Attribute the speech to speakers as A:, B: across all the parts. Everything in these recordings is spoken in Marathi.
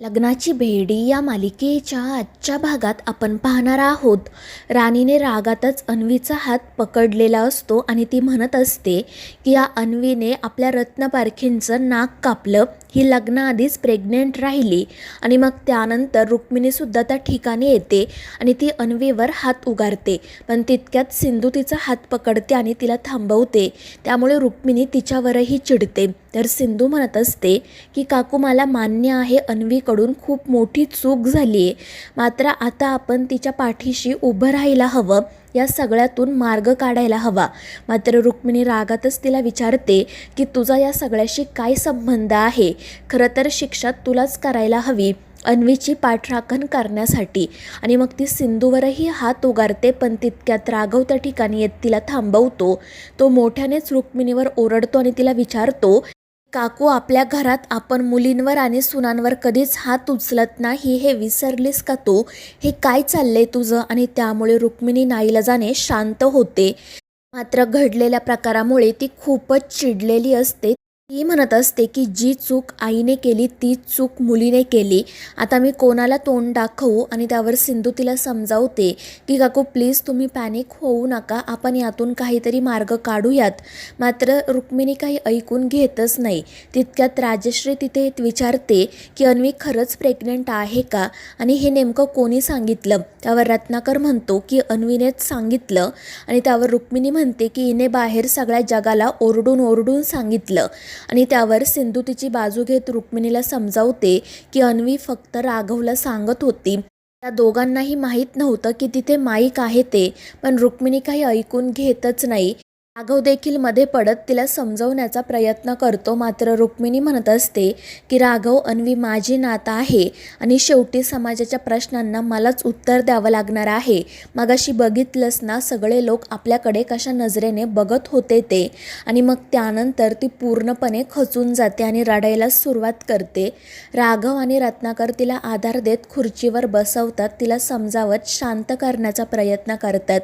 A: लग्नाची बेडी या मालिकेच्या आजच्या भागात आपण पाहणार आहोत. राणीने रागातच अन्वीचा हात पकडलेला असतो आणि ती म्हणत असते की या अन्वीने आपल्या रत्नपारखींचं नाक कापलं. ही लग्नाआधीच प्रेग्नेंट राहिली आणि मग त्यानंतर रुक्मिणीसुद्धा त्या ठिकाणी येते आणि ती अन्वीवर हात उगारते. पण तितक्यात सिंधू तिचा हात पकडते आणि तिला थांबवते. त्यामुळे रुक्मिणी तिच्यावरही चिडते. तर सिंधू म्हणत असते की काकू मला मान्य आहे अन्वीकडून खूप मोठी चूक झाली आहे मात्र आता आपण तिच्या पाठीशी उभं राहायला हवं. या सगळ्यातून मार्ग काढायला हवा. मात्र रुक्मिणी रागातच तिला विचारते की तुझा या सगळ्याशी काय संबंध आहे? खरं तर शिक्षा तुलाच करायला हवी अन्वीची पाठराखण करण्यासाठी. आणि मग ती सिंधूवरही हात उगारते पण तितक्यात राघव त्या ठिकाणी येत तिला थांबवतो. तो मोठ्यानेच रुक्मिणीवर ओरडतो आणि तिला विचारतो काकू आपल्या घरात आपण मुलींवर आणि सुनांवर कधीच हात उचलत नाही हे विसरलीस का तू? हे काय चाललंय तुझं? आणि त्यामुळे रुक्मिणी नाईलाजाने शांत होते. मात्र घडलेल्या प्रकारामुळे ती खूपच चिडलेली असते. ती म्हणत असते की जी चूक आईने केली ती चूक मुलीने केली. आता मी कोणाला तोंड दाखवू आणि त्यावर सिंधू तिला समजावते की काकू प्लीज तुम्ही पॅनिक होऊ नका. आपण यातून काहीतरी मार्ग काढूयात. मात्र रुक्मिणी काही ऐकून घेतच नाही. तितक्यात राजश्री तिथे विचारते की अन्वी खरंच प्रेग्नंट आहे का? आणि हे नेमकं कोणी सांगितलं? त्यावर रत्नाकर म्हणतो की अन्वीनेच सांगितलं. आणि त्यावर रुक्मिणी म्हणते की हिने बाहेर सगळ्या जगाला ओरडून ओरडून सांगितलं. आणि त्यावर सिंधू तिची बाजू घेत रुक्मिणीला समजावते की अन्वी फक्त राघवला सांगत होती. त्या दोघांनाही माहीत नव्हतं की तिथे माईक आहे ते पण रुक्मिणी काही ऐकून घेतच नाही. राघव देखील मध्ये पडत तिला समजवण्याचा प्रयत्न करतो. मात्र रुक्मिणी म्हणत असते की राघव अन्वी माझी नाता आहे आणि शेवटी समाजाच्या प्रश्नांना मलाच उत्तर द्यावं लागणार आहे. मगाशी बघितलंस ना सगळे लोक आपल्याकडे कशा नजरेने बघत होते ते. आणि मग त्यानंतर ती पूर्णपणे खचून जाते आणि रडायला सुरुवात करते. राघव आणि रत्नाकर तिला आधार देत खुर्चीवर बसवतात. तिला समजावत शांत करण्याचा प्रयत्न करतात.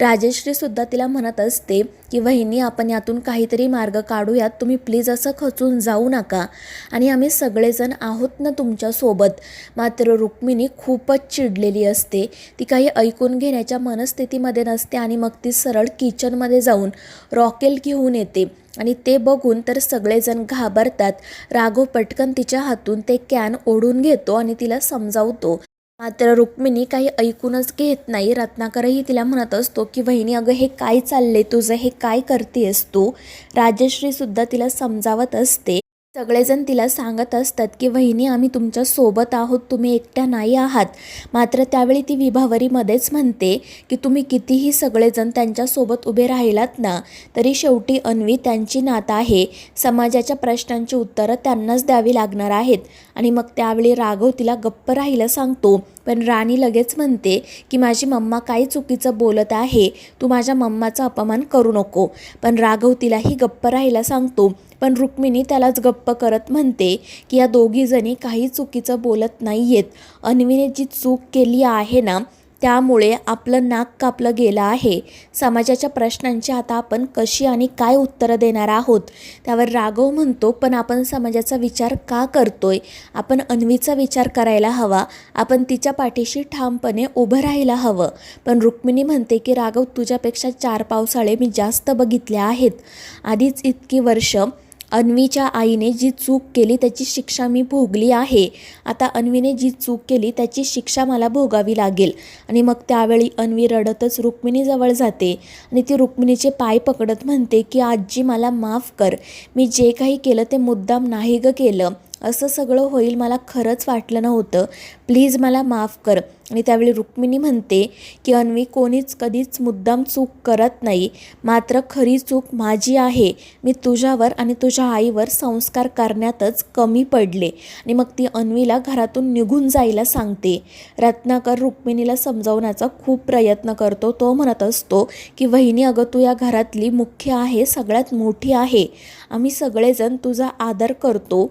A: राजश्रीसुद्धा तिला म्हणत असते की की वहिनी आपण यातून काहीतरी मार्ग काढूयात. तुम्ही प्लीज असं खचून जाऊ नका. आणि आम्ही सगळेजण आहोत ना तुमच्यासोबत मात्र रुक्मिणी खूपच चिडलेली असते. ती काही ऐकून घेण्याच्या मनस्थितीमध्ये नसते आणि मग ती सरळ किचनमध्ये जाऊन रॉकेल घेऊन येते. आणि ते बघून तर सगळेजण घाबरतात. राघव पटकन तिच्या हातून ते कॅन ओढून घेतो आणि तिला समजावतो. मात्र रुक्मिणी काही ऐकूनच घेत नाही. रत्नाकरही तिला म्हणत असतो की वहिनी अगं हे काय चाललंय तुझं? हे काय करतेस तू? राजश्रीसुद्धा तिला समजावत असते. सगळेजण तिला सांगत असतात की वहिनी आम्ही तुमच्यासोबत आहोत. तुम्ही एकट्या नाही आहात. मात्र त्यावेळी ती विभावरीमध्येच म्हणते की तुम्ही कितीही सगळेजण त्यांच्यासोबत उभे राहिलात ना तरी शेवटी अन्वी त्यांची नात आहे. समाजाच्या प्रश्नांची उत्तरं त्यांनाच द्यावी लागणार आहेत. आणि मग त्यावेळी राघव तिला गप्प राहिलं सांगतो पण राणी लगेच म्हणते की माझी मम्मा काही चुकीचं बोलत आहे तू माझ्या मम्माचा अपमान करू नको. पण राघव तिलाही गप्प राहायला सांगतो पण रुक्मिणी त्यालाच गप्प करत म्हणते की या दोघीजणी काही चुकीचं बोलत नाही आहेत अन्वीने जी चूक केली आहे ना त्यामुळे आपलं नाक कापलं गेलं आहे. समाजाच्या प्रश्नांची आता आपण कशी आणि काय उत्तरं देणार आहोत त्यावर राघव म्हणतो पण आपण समाजाचा विचार का करतोय? आपण अन्वीचा विचार करायला हवा. आपण तिच्या पाठीशी ठामपणे उभं राहायला हवं. पण रुक्मिणी म्हणते की राघव तुझ्यापेक्षा चार पावसाळे मी जास्त बघितले आहेत. आधीच इतकी वर्ष अन्वीच्या आईने जी चूक केली त्याची शिक्षा मी भोगली आहे. आता अन्वीने जी चूक केली त्याची शिक्षा मला भोगावी लागेल. आणि मग त्यावेळी अन्वी रडतच रुक्मिणीजवळ जाते. आणि ती रुक्मिणीचे पाय पकडत म्हणते की आजी मला माफ कर. मी जे काही केलं ते मुद्दाम नाही गं केलं. असं सगळं होईल मला खरंच वाटलं नव्हतं. प्लीज मला माफ कर. आणि त्यावेळी रुक्मिणी म्हणते की अन्वी कोणीच कधीच मुद्दाम चूक करत नाही. मात्र खरी चूक माझी आहे. मी तुझ्यावर आणि तुझ्या आईवर संस्कार करण्यातच कमी पडले. आणि मग ती अन्वीला घरातून निघून जायला सांगते. रत्नाकर रुक्मिणीला समजवण्याचा खूप प्रयत्न करतो. तो म्हणत असतो की वहिनी अगं तू या घरातली मुख्य आहे सगळ्यात मोठी आहे. आम्ही सगळेजण तुझा आदर करतो.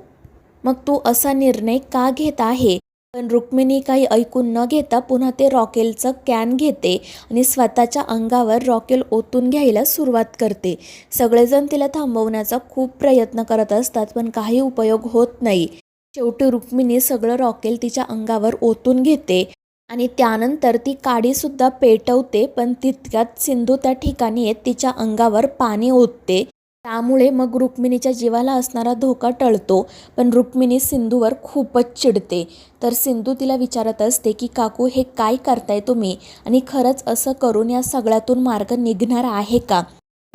A: मग तू असा निर्णय का घेत आहे? पण रुक्मिणी काही ऐकून न घेता पुन्हा ते रॉकेलचं कॅन घेते आणि स्वतःच्या अंगावर रॉकेल ओतून घ्यायला सुरुवात करते. सगळेजण तिला थांबवण्याचा खूप प्रयत्न करत असतात पण काही उपयोग होत नाही. शेवटी रुक्मिणी सगळं रॉकेल तिच्या अंगावर ओतून घेते आणि त्यानंतर ती काडीसुद्धा पेटवते पण तितक्यात सिंधू त्या ठिकाणी येत तिच्या अंगावर पाणी ओतते. त्यामुळे मग रुक्मिणीच्या जीवाला असणारा धोका टळतो. पण रुक्मिणी सिंधूवर खूपच चिडते. तर सिंधू तिला विचारत असते की काकू हे काय करताय तुम्ही? आणि खरंच असं करून या सगळ्यातून मार्ग निघणार आहे का?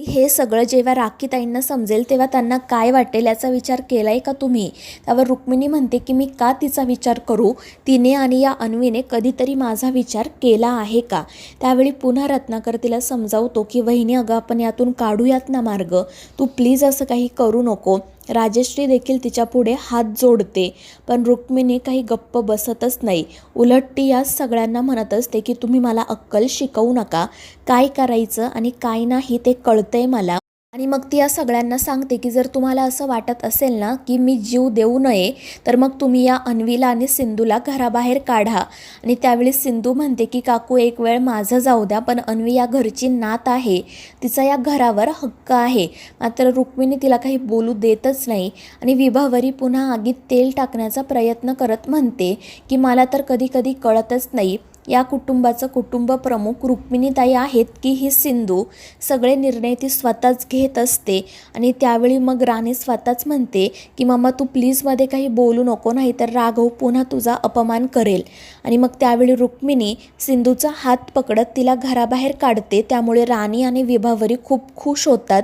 A: हे सगळं जेव्हा राखीताईंना समजेल तेव्हा त्यांना काय वाटेल याचा विचार केला आहे का तुम्ही? त्यावर रुक्मिणी म्हणते की मी का तिचा विचार करू? तिने आणि या अन्वीने कधीतरी माझा विचार केला आहे का? त्यावेळी पुन्हा रत्नाकर तिला समजावतो की वहिनी अगं आपण यातून काढूयात ना मार्ग. तू प्लीज असं काही करू नको. राजश्री देखील तिच्या पुढे हात जोडते पण रुक्मिणी काही गप्प बसतच नाही. उलट ती या सगळ्यांना म्हणत असते की तुम्ही मला अक्कल शिकवू नका. काय करायचं आणि काय नाही ते कळतंय मला. आणि मग ती या सगळ्यांना सांगते की जर तुम्हाला असं वाटत असेल ना की मी जीव देऊ नये तर मग तुम्ही या अन्वीला आणि सिंधूला घराबाहेर काढा. आणि त्यावेळी सिंधू म्हणते की काकू एक वेळ माझं जाऊ द्या पण अन्वी या घरची नात आहे. तिचा या घरावर हक्क आहे. मात्र रुक्मिणी तिला काही बोलू देतच नाही. आणि विभावरी पुन्हा आगीत तेल टाकण्याचा प्रयत्न करत म्हणते की मला तर कधी कधी कळतच नाही या कुटुंबाचं कुटुंब प्रमुख रुक्मिणीताई आहेत की ही सिंधू सगळे निर्णय ती स्वतःच घेत असते. आणि त्यावेळी मग राणी स्वतःच म्हणते की मम्मा तू प्लीजमध्ये काही बोलू नको नाही तर राघव पुन्हा तुझा अपमान करेल. आणि मग त्यावेळी रुक्मिणी सिंधूचा हात पकडत तिला घराबाहेर काढते. त्यामुळे राणी आणि विभावरी खूप खुश होतात.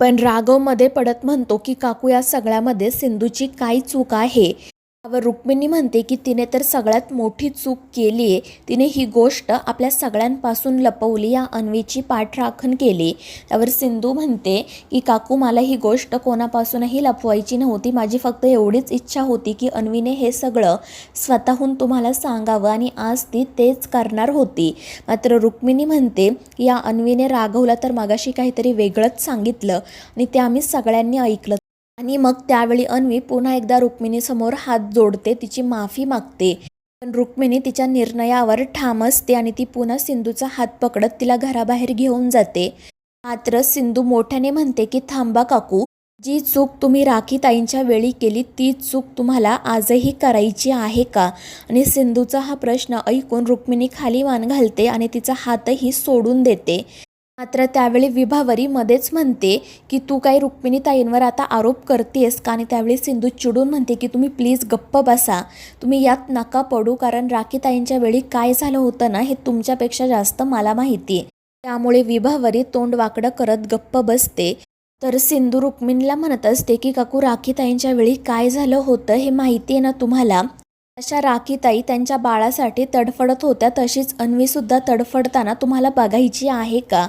A: पण राघवमध्ये पडत म्हणतो की काकू या सगळ्यामध्ये सिंधूची काय चूक आहे. त्यावर रुक्मिणी म्हणते की तिने तर सगळ्यात मोठी चूक केली आहे. तिने ही गोष्ट आपल्या सगळ्यांपासून लपवली या अन्वीची पाठराखण केली. त्यावर सिंधू म्हणते की काकू मला ही गोष्ट कोणापासूनही लपवायची नव्हती. माझी फक्त एवढीच इच्छा होती की अन्वीने हे सगळं स्वतःहून तुम्हाला सांगावं आणि आज ती तेच करणार होती. मात्र रुक्मिणी म्हणते की या अन्वीने रागवला तर मागाशी काहीतरी वेगळंच सांगितलं आणि ते आम्ही सगळ्यांनी ऐकलं. आणि मग त्यावेळी अन्वी पुन्हा एकदा रुक्मिणीसमोर हात जोडते तिची माफी मागते. पण रुक्मिणी तिच्या निर्णयावर ठाम असते आणि ती पुन्हा सिंधूचा हात पकडत तिला घराबाहेर घेऊन जाते. मात्र सिंधू मोठ्याने म्हणते की थांबा काकू जी चूक तुम्ही राखीताईंच्या वेळी केली ती चूक तुम्हाला आजही करायची आहे का? आणि सिंधूचा हा प्रश्न ऐकून रुक्मिणी खाली मान घालते आणि तिचा हातही सोडून देते. मात्र त्यावेळी विभावरी मध्येच म्हणते की तू काही रुक्मिणीताईंवर आता आरोप करतेस का? आणि त्यावेळी सिंधू चिडून म्हणते की तुम्ही प्लीज गप्प बसा. तुम्ही यात नका पडू कारण राखीताईंच्या वेळी काय झालं होतं ना हे तुमच्यापेक्षा जास्त मला माहिती आहे. त्यामुळे विभावरी तोंड वाकडं करत गप्प बसते. तर सिंधू रुक्मिणीला म्हणत असते की काकू राखीताईंच्या वेळी काय झालं होतं हे माहिती आहे ना तुम्हाला? अशा राखीताई त्यांच्या बाळासाठी तडफडत होत्या. तशीच अन्वीसुद्धा तडफडताना तुम्हाला बघायची आहे का?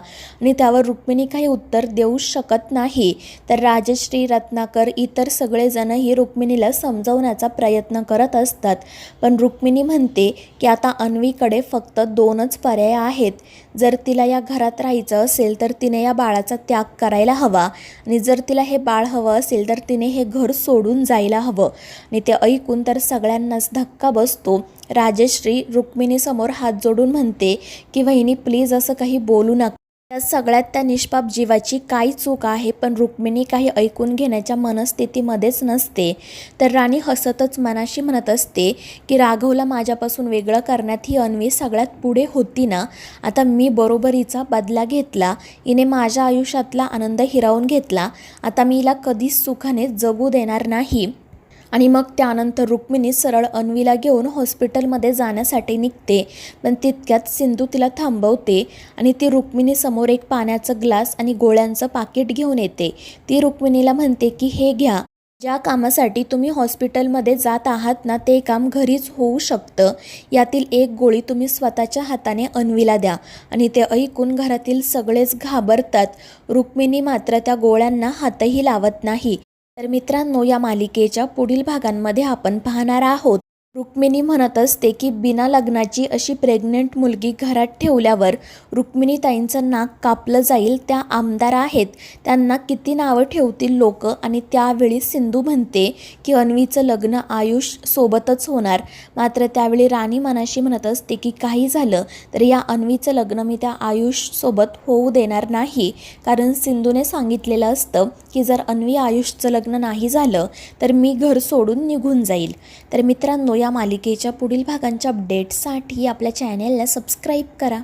A: आणि त्यावर रुक्मिणी काही उत्तर देऊ शकत नाही. तर राजश्री रत्नाकर इतर सगळेजणही रुक्मिणीला समजवण्याचा प्रयत्न करत असतात. पण रुक्मिणी म्हणते की आता अन्वीकडे फक्त दोनच पर्याय आहेत. जर तिला या घरात राहायचं असेल तर तिने या बाळाचा त्याग करायला हवा. आणि जर तिला हे बाळ हवं असेल तर तिने हे घर सोडून जायला हवं. आणि ते ऐकून तर सगळ्यांनाच धक्का बसतो. राजश्री रुक्मिणीसमोर हात जोडून म्हणते की वहिनी प्लीज असं काही बोलू नका. या सगळ्यात त्या निष्पाप जीवाची काय चूक आहे पण रुक्मिणी काही ऐकून घेण्याच्या मनस्थितीमध्येच नसते. तर राणी हसतच मनाशी म्हणत असते की राघवला माझ्यापासून वेगळं करण्यात ही अन्वी सगळ्यात पुढे होती ना? आता मी बरोबरीचा बदला घेतला. हिने माझ्या आयुष्यातला आनंद हिरावून घेतला. आता मी हिला कधीच सुखाने जगू देणार नाही. आणि मग त्यानंतर रुक्मिणी सरळ अन्वीला घेऊन हॉस्पिटलमध्ये जाण्यासाठी निघते. पण तितक्यात सिंधू तिला थांबवते आणि ती रुक्मिणीसमोर एक पाण्याचं ग्लास आणि गोळ्यांचं पाकिट घेऊन येते. ती रुक्मिणीला म्हणते की हे घ्या. ज्या कामासाठी तुम्ही हॉस्पिटलमध्ये जात आहात ना ते काम घरीच होऊ शकतं. यातील एक गोळी तुम्ही स्वतःच्या हाताने अन्वीला द्या आणि ते ऐकून घरातील सगळेच घाबरतात. रुक्मिणी मात्र त्या गोळ्यांना हातही लावत नाही. तर मित्रांनो या मालिकेच्या पुढील भागांमध्ये आपण पाहणार आहोत. रुक्मिणी म्हणत असते की बिना लग्नाची अशी प्रेग्नंट मुलगी घरात ठेवल्यावर रुक्मिणीताईंचं नाक कापलं जाईल त्या आमदार आहेत. त्यांना किती नावं ठेवतील लोक? आणि त्यावेळी सिंधू म्हणते की अन्वीचं लग्न आयुष सोबतच होणार. मात्र त्यावेळी राणी मनाशी म्हणत असते की काही झालं तर या अन्वीचं लग्न मी त्या आयुषसोबत होऊ देणार नाही. कारण सिंधूने सांगितलेलं असतं की जर अन्वी आयुषचं लग्न नाही झालं तर मी घर सोडून निघून जाईल. तर मित्रांनो या या मालिकेच्या पुढील भागांच्या अपडेट्ससाठी आपल्या चॅनेलला सबस्क्राईब करा.